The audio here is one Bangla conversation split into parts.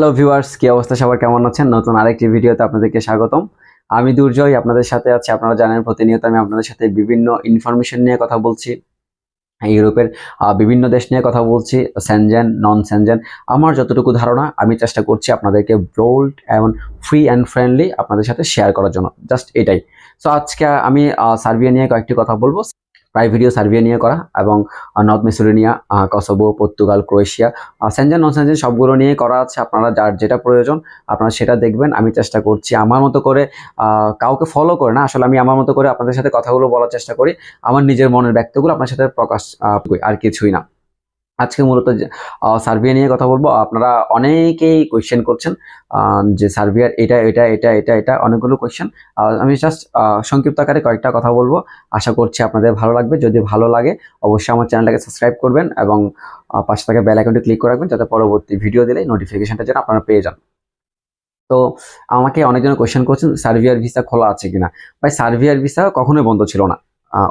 হ্যালো ভিউয়ার্স কি অবস্থা? সবার কেমন আছেন? নতুন আরেকটি ভিডিওতে আপনাদেরকে স্বাগতম। আমি দুর্জয়, আপনাদের সাথে আছি। আপনারা জানেন প্রতিনিয়ত আমি আপনাদের সাথে বিভিন্ন ইনফরমেশন নিয়ে কথা বলছি। ইউরোপের বিভিন্ন দেশ নিয়ে কথা বলছি। স্যানজেন নন স্যানজেন আমার যতটুকু ধারণা, আমি চেষ্টা করছি আপনাদেরকে বোল্ড এবং ফ্রি অ্যান্ড ফ্রেন্ডলি আপনাদের সাথে শেয়ার করার জন্য। জাস্ট এটাই। সো আজকে আমি সার্বিয়া নিয়ে কয়েকটি কথা বলব। প্রায় ভিডিও সার্বিয়া নিয়ে করা এবং North Macedonia Kosovo Portugal, Croatia Schengen non Schengen সবগুলো নিয়ে করা আছে। আপনারা যার যেটা প্রয়োজন, আপনারা সেটা দেখবেন। আমি চেষ্টা করছি আমার মতো করে কাউকে ফলো করে না। আসলে আমি আমার মতো করে আপনাদের সাথে কথাগুলো বলার চেষ্টা করি। আমার নিজের মনের ব্যক্তগুলো আপনার সাথে প্রকাশ আর কিছুই না। আজকে মূলত যে, আহ, সার্বিয়া নিয়ে কথা বলব। আপনারা অনেকেই কোয়েশ্চেন করছেন যে সার্বিয়ার এটা এটা এটা এটা এটা অনেকগুলো কোয়েশ্চেন আমি জাস্ট সংক্ষিপ্ত আকারে কয়েকটা কথা বলব। আশা করছি আপনাদের ভালো লাগবে। যদি ভালো লাগে অবশ্যই আমার চ্যানেলটাকে সাবস্ক্রাইব করবেন এবং পাশে থাকা বেল আইকনটি ক্লিক করে রাখবেন যাতে পরবর্তী ভিডিও দিলে নোটিফিকেশনটা যেন আপনারা পেয়ে যান। তো আমাকে অনেকজন কোয়েশ্চেন করছেন সার্বিয়ার ভিসা খোলা আছে কিনা? ভাই সার্বিয়ার ভিসা কখনোই বন্ধ ছিল না।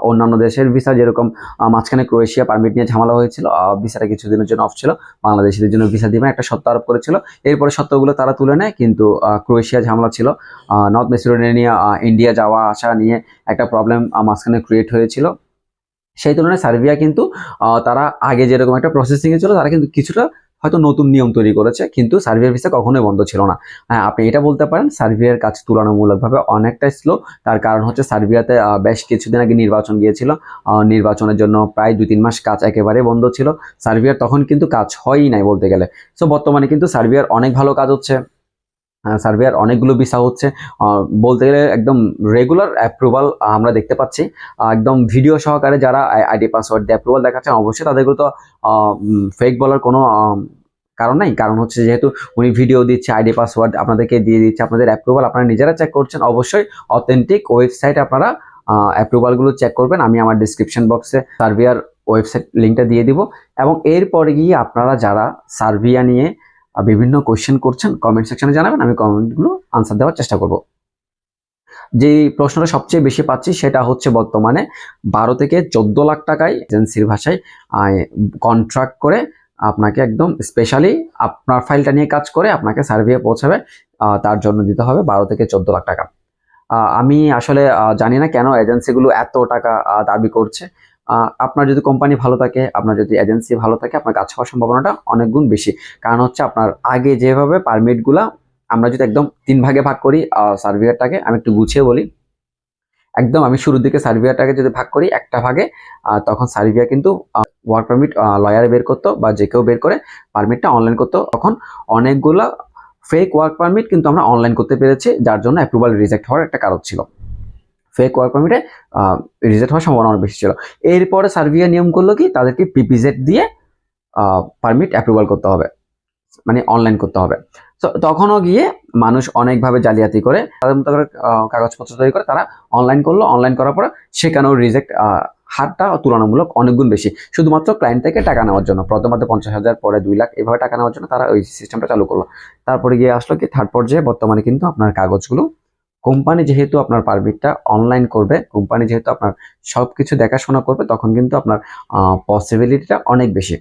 অন্যান্য দেশের ভিসা যেরকম মাঝখানে ক্রোয়েশিয়া পারমিট নিয়ে ঝামেলা হয়েছিল ভিসাটা কিছুদিনের জন্য অফ ছিল, বাংলাদেশিদের জন্য ভিসা দিবেন একটা সত্য আরোপ করেছিল। এরপরে সত্যগুলো তারা তুলে নেয়, কিন্তু ক্রোয়েশিয়া ঝামেলা ছিল। নর্থ মেসিডোনিয়া ইন্ডিয়া যাওয়া, আসা নিয়ে একটা প্রবলেম মাঝখানে ক্রিয়েট হয়েছিল। সেই তুলনায় সার্বিয়া কিন্তু তারা আগে যেরকম একটা প্রসেসিংয়ে ছিল, তারা কিন্তু কিছুটা হয়তো নতুন নিয়ম তৈরি করেছে, কিন্তু সার্বিয়ার ভিসা কখনোই বন্ধ ছিল না। হ্যাঁ আপনি এটা বলতে পারেন সার্বিয়ার কাজ তুলনামূলকভাবে অনেকটাই স্লো তার কারণ হচ্ছে সার্বিয়াতে বেশ কিছুদিন আগে নির্বাচন গিয়েছিল নির্বাচনের জন্য প্রায় দুই তিন মাস কাজ একেবারে বন্ধ ছিল। সার্বিয়ার তখন কিন্তু কাজ হয়ই নাই বলতে গেলে। সো বর্তমানে কিন্তু সার্বিয়ার অনেক ভালো কাজ হচ্ছে। আহ, সার্বিয়ার অনেকগুলো ভিসা হচ্ছে। বলতে গেলে একদম রেগুলার অ্যাপ্রুভাল আমরা দেখতে পাচ্ছি। একদম ভিডিও সহকারে যারা আইডি পাসওয়ার্ড দিয়ে অ্যাপ্রুভাল দেখাচ্ছেন অবশ্যই তাদেরগুলো তো ফেক বলার কোনো কারণ নাই। কারণ হচ্ছে যেহেতু উনি ভিডিও দিচ্ছে আইডি পাসওয়ার্ড আপনাদেরকে দিয়ে দিচ্ছে আপনাদের অ্যাপ্রুভাল আপনারা নিজেরা চেক করছেন অবশ্যই অথেন্টিক ওয়েবসাইট আপনারা অ্যাপ্রুভালগুলো চেক করবেন। আমি আমার ডিসক্রিপশন বক্সে সার্বিয়ার ওয়েবসাইট লিঙ্কটা দিয়ে দিব। এবং এরপরে গিয়ে আপনারা যারা সার্বিয়া নিয়ে বিভিন্ন কোয়েশ্চেন করছেন কমেন্ট সেকশনে জানাবেন, আমি কমেন্টগুলো আনসার দেওয়ার চেষ্টা করব। যে প্রশ্নটা সবচেয়ে বেশি পাচ্ছি সেটা হচ্ছে বর্তমানে বারো থেকে চোদ্দ লাখ টাকায় এজেন্সির ভাষায় কন্ট্রাক্ট করে আপনাকে একদম স্পেশালি আপনার ফাইলটা নিয়ে কাজ করে আপনাকে সার্ভে পৌঁছাবে তার জন্য দিতে হবে বারো থেকে চোদ্দ লাখ টাকা। আমি আসলে জানি না কেন এজেন্সিগুলো এত টাকা দাবি করছে। আপনার যদি কোম্পানি ভালো থাকে, আপনার যদি এজেন্সি ভালো থাকে, আপনার কাজ হওয়ার সম্ভাবনাটা অনেক গুণ বেশি। কারণ হচ্ছে আপনার আগে যেভাবে পারমিটগুলা আমরা যদি একদম তিন ভাগে ভাগ করি সার্ভিয়ারটাকে আমি একটু গুছিয়ে বলি। একদম আমি শুরুর দিকে সার্ভিয়ারটাকে যদি ভাগ করি, একটা ভাগে তখন সার্ভিয়া কিন্তু ওয়ার্ক পারমিট লয়ারে বের করতো বা যে কেউ বের করে পারমিটটা অনলাইন করতো। তখন অনেকগুলা ফেক ওয়ার্ক পারমিট কিন্তু আমরা অনলাইন করতে পেরেছি, যার জন্য অ্যাপ্রুভাল রিজেক্ট হওয়ার একটা কারণ ছিল। ফেক ওয়ার্ক পারমিটে রিজেক্ট হওয়ার সম্ভাবনা অনেক বেশি ছিল। এরপরে সার্ভিয়া নিয়ম করল কি? তাদেরকে পিপিজেড দিয়ে পারমিট অ্যাপ্রুভাল করতে হবে। মানে অনলাইন করতে হবে। তো তখনও গিয়ে মানুষ অনেকভাবে জালিয়াতি করে, তাদের মতো করে কাগজপত্র তৈরি করে, তারা অনলাইন করল। অনলাইন করার পরে সেখানেও রিজেক্ট হারটা তুলনামূলক অনেক গুণ বেশি। শুধুমাত্র ক্লায়েন্ট থেকে টাকা নেওয়ার জন্য। প্রথমত পঞ্চাশ হাজার, পরে দুই লাখ, এভাবে টাকা নেওয়ার জন্য তারা ওই সিস্টেমটা চালু করল। তারপরে গিয়ে আসলো কি? থার্ড পর্যায়ে বর্তমানে কিন্তু আপনার কাগজগুলো কোম্পানি যেহেতু আপনার পারমিটটা অনলাইন করবে, কোম্পানি যেহেতু আপনার সব কিছু দেখাশোনা করবে, তখন কিন্তু আপনার পসিবিলিটিটা অনেক বেশি।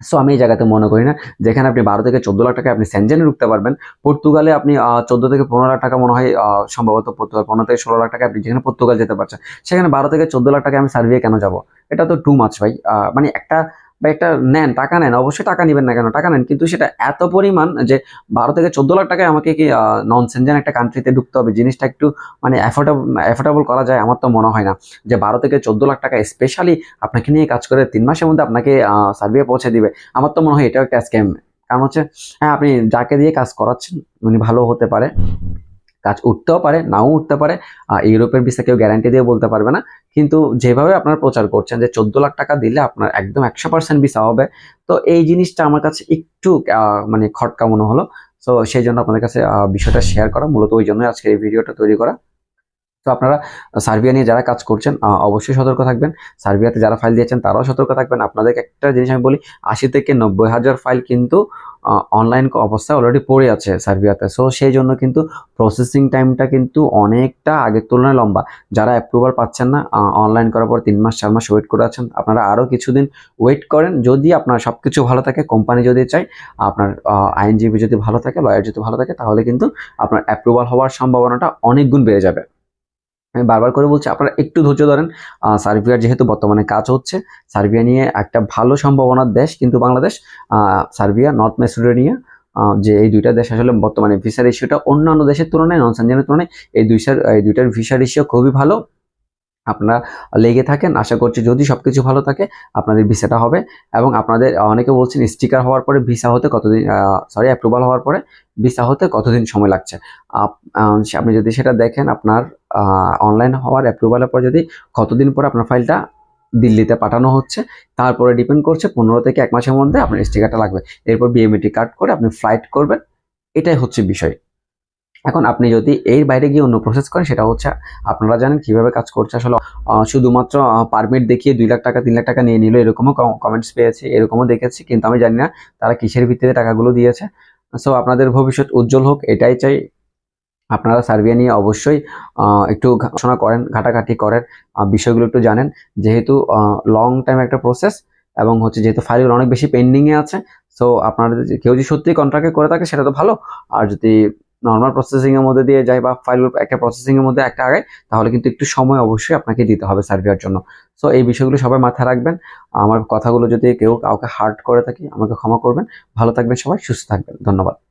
সো আমি এই জায়গাতে মনে করি না, যেখানে আপনি বারো থেকে চোদ্দ লাখ টাকা আপনি সেনজেনে ঢুকতে পারবেন, পর্তুগালে আপনি চোদ্দ থেকে পনেরো লাখ টাকা মনে হয় সম্ভবত পর্তুগাল, পনেরো থেকে ষোলো লাখ টাকা আপনি যেখানে পর্তুগাল যেতে পারছেন, সেখানে বারো থেকে চোদ্দ লাখ টাকা আমি সার্ভিয়ে কেন যাব? এটা তো টু মাছ ভাই। মানে একটা বা একটা নেন, টাকা নেন, অবশ্যই টাকা নেবেন না কেন? টাকা নেন, কিন্তু সেটা এত পরিমাণ যে বারো থেকে চোদ্দ লাখ টাকায় আমাকে কি নন সেনজেন একটা কান্ট্রিতে ঢুকতে হবে, জিনিসটা একটু মানে অ্যাফোর্ডেবল অ্যাফোর্ডেবল করা যায়, আমার তো মনে হয় না। যে বারো থেকে চোদ্দ লাখ টাকা স্পেশালি আপনাকে নিয়ে কাজ করে তিন মাসের মধ্যে আপনাকে সার্ভিয়ে পৌঁছে দিবে। আমার তো মনে হয় এটাও একটা স্ক্যাম কারণ হচ্ছে হ্যাঁ আপনি যাকে দিয়ে কাজ করাচ্ছেন, উনি ভালো হতে পারে। কাজ উঠতেও পারে, নাও উঠতে পারে ইউরোপের ভিসা কেউ গ্যারান্টি দিয়ে বলতে পারবে না। কিন্তু যেভাবে আপনারা প্রচার করছেন যে চোদ্দ লাখ টাকা দিলে আপনার একদম একশো পার্সেন্ট ভিসা হবে, তো এই জিনিসটা আমার কাছে একটু মানে খটকা মনে হলো। তো সেই জন্য আপনাদের কাছে বিষয়টা শেয়ার করা, মূলত ওই জন্যই আজকে এই ভিডিওটা তৈরি করা। তো আপনারা সার্বিয়া নিয়ে যারা কাজ করছেন অবশ্যই সতর্ক থাকবেন। সার্বিয়াতে যারা ফাইল দিয়েছেন, তারাও সতর্ক থাকবেন। আপনাদেরকে একটা জিনিস আমি বলি, আশি থেকে নব্বই হাজার ফাইল কিন্তু অনলাইন অবস্থায় অলরেডি পড়ে আছে সার্বিয়াতে। সো সেই জন্য কিন্তু প্রসেসিং টাইমটা কিন্তু অনেকটা আগের তুলনায় লম্বা। যারা অ্যাপ্রুভাল পাচ্ছেন না অনলাইন করার পর তিন মাস, চার মাস ওয়েট করে আছেন, আপনারা আরও কিছুদিন ওয়েট করেন। যদি আপনার সব কিছু ভালো থাকে কোম্পানি যদি চায়, আপনার আইনজীবী যদি ভালো থাকে লয়ার যদি ভালো থাকে, তাহলে কিন্তু আপনার অ্যাপ্রুভাল হওয়ার সম্ভাবনাটা অনেক গুণ বেড়ে যাবে। আমি বারবার করে বলছি, আপনারা একটু ধৈর্য ধরেন। সার্বিয়ার যেহেতু বর্তমানে কাজ হচ্ছে, সার্বিয়া নিয়ে একটা ভালো সম্ভাবনার দেশ কিন্তু বাংলাদেশ। সার্বিয়া, নর্থ মেসিডোনিয়া যে এই দুইটা দেশ আসলে বর্তমানে ভিসার ইস্যুটা অন্যান্য দেশের তুলনায় নন সানজানের তুলনায় এই দুইটার এই দুইটার ভিসার ইস্যু খুবই ভালো। আপনারা লেগে থাকেন। আশা করছি যদি সব কিছু ভালো থাকে, আপনাদের ভিসাটা হবে এবং আপনাদের, অনেকে বলছেন স্টিকার হওয়ার পরে ভিসা হতে কতদিন সরি অ্যাপ্রুভাল হওয়ার পরে ভিসা হতে কতদিন সময় লাগছে? আপনি যদি সেটা দেখেন, আপনার অনলাইন হওয়ার অ্যাপ্রুভালের পর যদি কতদিন পরে আপনার ফাইলটা দিল্লিতে পাঠানো হচ্ছে, তারপরে ডিপেন্ড করছে পনেরো থেকে এক মাসের মধ্যে আপনার স্টিকারটা লাগবে। এরপর বিএমএটি কার্ড করে আপনি ফ্লাইট করবেন। এটাই হচ্ছে বিষয়। এখন আপনি যদি এর বাইরে গিয়ে অন্য প্রসেস করেন, সেটা হচ্ছে আপনারা জানেন কীভাবে কাজ করছে। আসলে শুধুমাত্র পারমিট দেখিয়ে দুই লাখ টাকা, তিন লাখ টাকা নিয়ে নিল, এরকমও কমেন্টস পেয়েছি, এরকমও দেখেছি, কিন্তু আমি জানি না তারা কিসের ভিত্তিতে টাকাগুলো দিয়েছে। সো আপনাদের ভবিষ্যৎ উজ্জ্বল হোক, এটাই চাই। আপনারা সার্বিয়া নিয়ে অবশ্যই একটু ঘোষণা করেন, ঘাটাঘাটি করেন বিষয়গুলো একটু জানেন। যেহেতু লং টাইম একটা প্রসেস এবং হচ্ছে যেহেতু ফাইলগুলো অনেক বেশি পেন্ডিংয়ে আছে সো আপনারা কেউ যদি সত্যি কন্ট্রাক্টে করে থাকে, সেটা তো ভালো। আর যদি নর্মাল প্রসেসিং এর মধ্যে দিয়ে যায় বা ফাইল একটা প্রসেসিং এর মধ্যে একটা আগে তাহলে কিন্তু একটু সময় অবশ্যই আপনাকে দিতে হবে সার্ভেয়ার জন্য। সো এই বিষয়গুলো সবাই মাথায় রাখবেন। আমার কথাগুলো যদি কেউ কাউকে হার্ট করে থাকে, আমাকে ক্ষমা করবেন। ভালো থাকবেন সবাই, সুস্থ থাকবেন। ধন্যবাদ।